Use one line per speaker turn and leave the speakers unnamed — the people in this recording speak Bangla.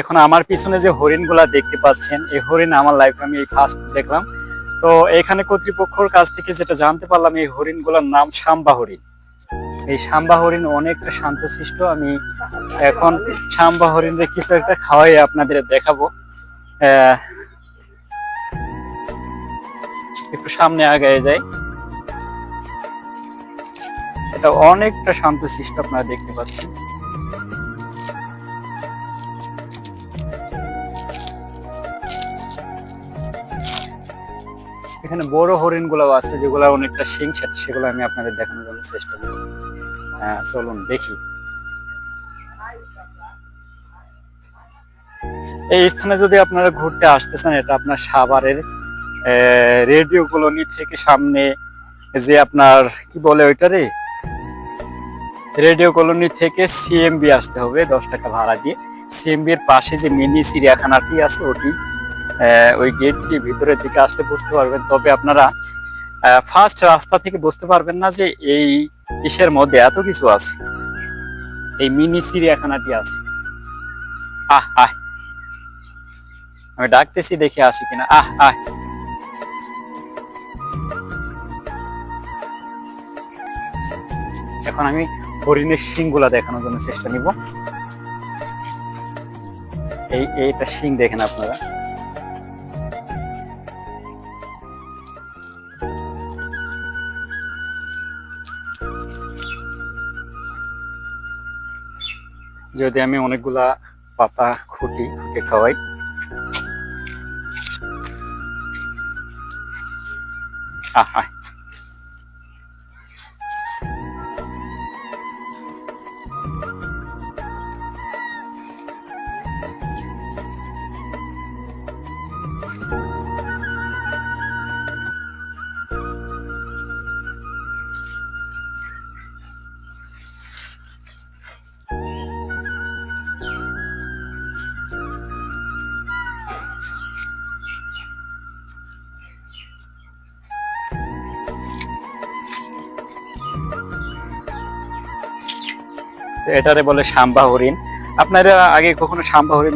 এখন আমার পিছনে যে হরিণগুলা দেখতে পাচ্ছেন, এই হরিণ আমার লাইফে আমি এই ফার্স্ট দেখলাম। তো এখানে কর্তৃপক্ষর কাছ থেকে যেটা জানতে পারলাম, এই হরিণগুলোর নাম সাম্বা হরিণ। এই সাম্বা হরিণ অনেকটা শান্তশিষ্ট। আমি এখন সাম্বা হরিণের কিছু একটা খাওয়াই আপনাদের দেখাবো। একটু সামনে আগায় যাই। এটা অনেকটা শান্তশিষ্ট আপনারা দেখতে পাচ্ছেন। এখানে বড় হরিণগুলো আছে, যেগুলো অনেকটা সেট, সেগুলো আমি আপনাদের দেখানোর জন্য চেষ্টা করব। হ্যাঁ চলুন দেখি। এই স্থানে যদি আপনারা ঘুরতে আসতেছেন, এটা আপনার সাভারের রেডিও কলোনি থেকে সামনে যে আপনার, কি বলে ওইটা রে রেডিও কলোনি থেকে সিএমবি আসতে হবে, দশ টাকা ভাড়া দিয়ে। সিএমবি এর পাশে যে মিনি চিড়িয়াখানাটি আছে, ওটি ওই গেট দিয়ে ভিতরের দিকে আসলে বুঝতে পারবেন। তবে আপনারা ফার্স্ট রাস্তা থেকে বুঝতে পারবেন না যে এই ইসের মধ্যে এত কিছু আছে। এই মিনি চিড়িয়াখানাটি আছে। আহ আহ। আমি ডাকতেছি দেখে আসি কিনা। আহ আহ। এখন আমি হরিণের শিংগুলা দেখানোর জন্য চেষ্টা নিব। এই, এইটা শিং দেখেন আপনারা। যদি আমি অনেকগুলা পাতা খুঁটি খুঁটে খাওয়াই। আহ। এটারে বলে সাম্বা হরিণ। আপনারা আগে কখনো সাম্বা হরিণ